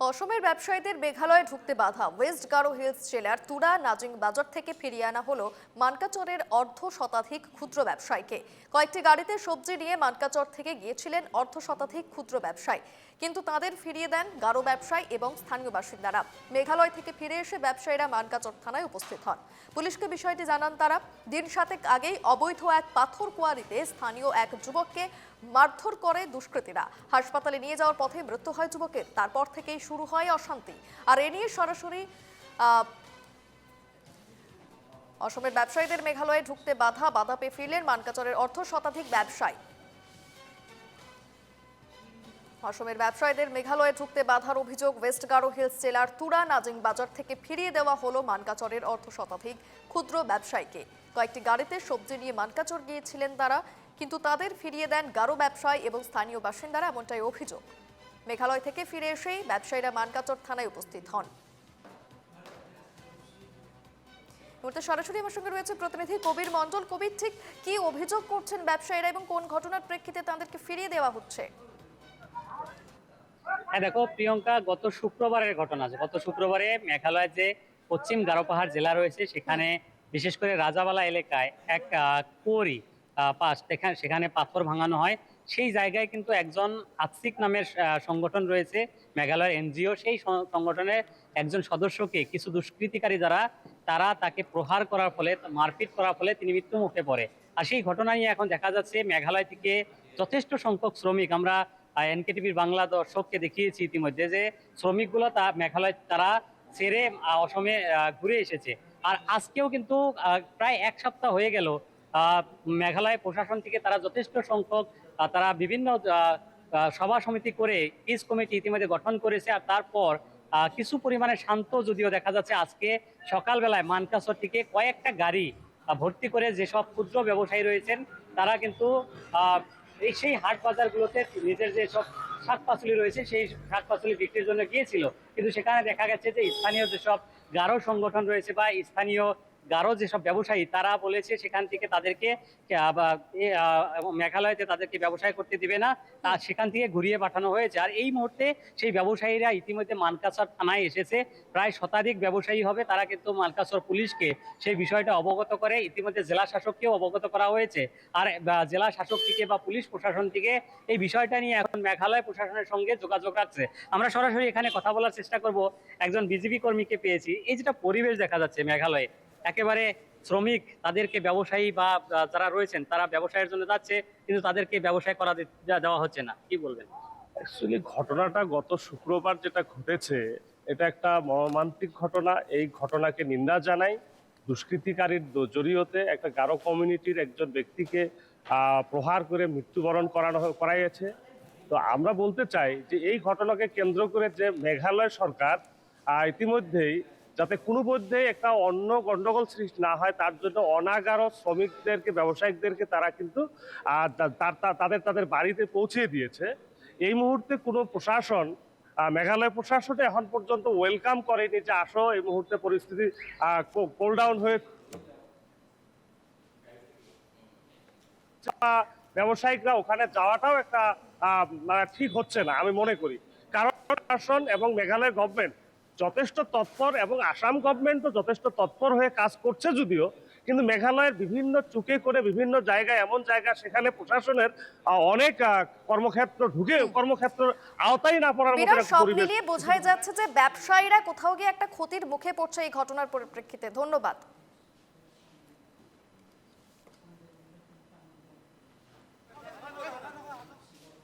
অসমের ব্যবসায়ীদের মেঘালয়ে ঢুকতে বাধা। ওয়েস্ট গারো হিলস জেলার তুরা নাজিং বাজার থেকে ফিরিয়ে আনা হলো মানকাচরের অর্ধ শতাধিক ক্ষুদ্র ব্যবসায়ীকে। কয়েকটি গাড়িতে সবজি নিয়ে মানকাচর থেকে গিয়েছিলেন অর্ধ শতাধিক ক্ষুদ্র ব্যবসায়ী। কিন্তু তাদের ফিরিয়ে দেন গারো ব্যবসায়ী এবং স্থানীয় বাসিন্দারা। মেঘালয় থেকে ফিরে এসে ব্যবসায়ীরা মানকাচর থানায় উপস্থিত হন। পুলিশকে বিষয়টি জানান তারা, দিন সাতেক আগেই অবৈধ এক পাথর কোয়ারিতে স্থানীয় এক যুবককে মারধর করে দুষ্কৃতীরা। হাসপাতালে নিয়ে যাওয়ার পথে মৃত্যু হয় যুবকের। তারপর থেকেই শুরু হয় অশান্তি। আর এ নিয়ে সরাসরি অসমের ব্যবসায়ীদের মেঘালয়ে ঢুকতে বাধা বাধা পেয়ে ফিরলেন মানকাচরের অর্ধ শতাধিক ব্যবসায়ী। অসমের ব্যবসায়ীদের মেঘালয়ে ঢুকতে বাধার অভিযোগ ওয়েস্ট গারো হিলস জেলার তুরা নাজিং বাজার থেকে ফিরিয়ে দেওয়া হলো মানকাচরের অর্ধ শতাধিক ক্ষুদ্র ব্যবসায়ীকে। কয়েকটি গাড়িতে সবজি নিয়ে মানকাচর গিয়েছিলেন তারা, কিন্তু তাদের ফিরিয়ে দেন গারো ব্যবসায়ী এবং স্থানীয় বাসিন্দারা, এমনটাই অভিযোগ। মেঘালয় থেকে ফিরে এসেই ব্যবসায়ীরা মানকাচর থানায় উপস্থিত হন। সরাসরি আমার সঙ্গে রয়েছে প্রতিনিধি কবির মণ্ডল। কবির ঠিক কি অভিযোগ করছেন ব্যবসায়ীরা এবং কোন ঘটনার প্রেক্ষিতে তাদেরকে ফিরিয়ে দেওয়া হচ্ছে? হ্যাঁ দেখো প্রিয়ঙ্কা গত শুক্রবারের ঘটনা আছে। গত শুক্রবারে মেঘালয়ের যে পশ্চিম গারো পাহাড় জেলা রয়েছে সেখানে বিশেষ করে রাজাবালা এলাকায় এক আহ, পাশ সেখানে পাথর ভাঙানো হয়। সেই জায়গায় কিন্তু একজন আতসিক নামের সংগঠন রয়েছে, মেঘালয়ের এনজিও। সেই সংগঠনের একজন সদস্যকে কিছু দুষ্কৃতিকারী যারা, তারা তাকে প্রহার করার ফলে, মারপিট করার ফলে তিনি মৃত্যু মুখে পড়ে। আর সেই ঘটনা নিয়ে এখন দেখা যাচ্ছে, মেঘালয় থেকে যথেষ্ট সংখ্যক শ্রমিক, আমরা এনকেটিভির বাংলা দর্শককে দেখিয়েছি ইতিমধ্যে যে, শ্রমিকগুলো তা, মেঘালয় তারা ছেড়ে অসমে ঘুরে এসেছে। আর আজকেও কিন্তু প্রায় এক সপ্তাহ হয়ে গেল মেঘালয় প্রশাসন থেকে তারা যথেষ্ট সংখ্যক তারা বিভিন্ন সভা সমিতি করে পিস কমিটি ইতিমধ্যে গঠন করেছে আর তারপর কিছু পরিমাণে শান্ত যদিও দেখা যাচ্ছে আজকে সকালবেলায় মানকাসর থেকে কয়েকটা গাড়ি ভর্তি করে যেসব ক্ষুদ্র ব্যবসায়ী রয়েছেন, তারা কিন্তু এই সেই হাট বাজারগুলোতে নিজের যে সব শাক পাচলি রয়েছে সেই শাক পাচলি বিক্রির জন্য গিয়েছিল। কিন্তু সেখানে দেখা গেছে যে স্থানীয় যেসব গারো সংগঠন রয়েছে বা স্থানীয় গারো যেসব ব্যবসায়ী, তারা বলেছে সেখান থেকে তাদেরকে মেঘালয়তে তাদেরকে ব্যবসায় করতে দিবে না। তা সেখান থেকে ঘুরিয়ে পাঠানো হয়েছে। আর এই মুহূর্তে সেই ব্যবসায়ীরা ইতিমধ্যে মানকাসর থানায় এসেছে। প্রায় শতাধিক ব্যবসায়ী হবে, তারা কিন্তু মানকাসর পুলিশকে সেই বিষয়টা অবগত করে, ইতিমধ্যে জেলা শাসককেও অবগত করা হয়েছে। আর জেলা শাসক থেকে বা পুলিশ প্রশাসন থেকে এই বিষয়টা নিয়ে এখন মেঘালয় প্রশাসনের সঙ্গে যোগাযোগ আছে আমরা সরাসরি এখানে কথা বলার চেষ্টা করব। একজন বিজেপি কর্মীকে পেয়েছি। এই যেটা পরিবেশ দেখা যাচ্ছে মেঘালয়ে একেবারে শ্রমিক তাদেরকে ব্যবসায়ী বা যারা রয়েছেন তারা ব্যবসায়ের জন্য যাচ্ছে, কিন্তু তাদেরকে ব্যবসায় করা দেওয়া হচ্ছে না। কি বলবেন? অ্যাকচুয়ালি ঘটনাটা গত শুক্রবার যেটা ঘটেছে, এটা একটা মর্মান্তিক ঘটনা। এই ঘটনাকে নিন্দা জানাই। দুষ্কৃতিকারীর জড়িয়তে একটা গারো কমিউনিটির একজন ব্যক্তিকে প্রহার করে মৃত্যুবরণ করানো করাইয়েছে। তো আমরা বলতে চাই যে এই ঘটনাকে কেন্দ্র করে যে মেঘালয় সরকার ইতিমধ্যেই যাতে কোনো মধ্যেই একটা অন্য গন্ডগোল সৃষ্টি না হয়, তার জন্য অনাগার শ্রমিকদেরকে ব্যবসায়িকদেরকে তারা কিন্তু তাদের তাদের বাড়িতে পৌঁছে দিয়েছে। এই মুহূর্তে কোনো প্রশাসন মেঘালয় প্রশাসন এখন পর্যন্ত ওয়েলকাম করেনি যে আসো, এই মুহূর্তে পরিস্থিতি কোল ডাউন হয়ে ব্যবসায়িকরা ওখানে যাওয়াটাও একটা মানে ঠিক হচ্ছে না, আমি মনে করি। কারণ প্রশাসন এবং মেঘালয় গভর্নমেন্ট যথেষ্ট তৎপর এবং আসাম গভর্নমেন্টও যথেষ্ট তৎপর হয়ে কাজ করছে যদিও কিন্তু মেঘালয়ের বিভিন্ন চুকে করে বিভিন্ন জায়গায় এমন জায়গা সেখানে প্রশাসনের অনেক কর্মক্ষেত্র ঢুকে কর্মক্ষেত্র আওতায় না পড়ার মতো সব পরিবেশ। মিলিয়ে বোঝাই যাচ্ছে যে ব্যবসায়ীরা কোথাও গিয়ে একটা ক্ষতির মুখে পড়ছে এই ঘটনার পরিপ্রেক্ষিতে। ধন্যবাদ।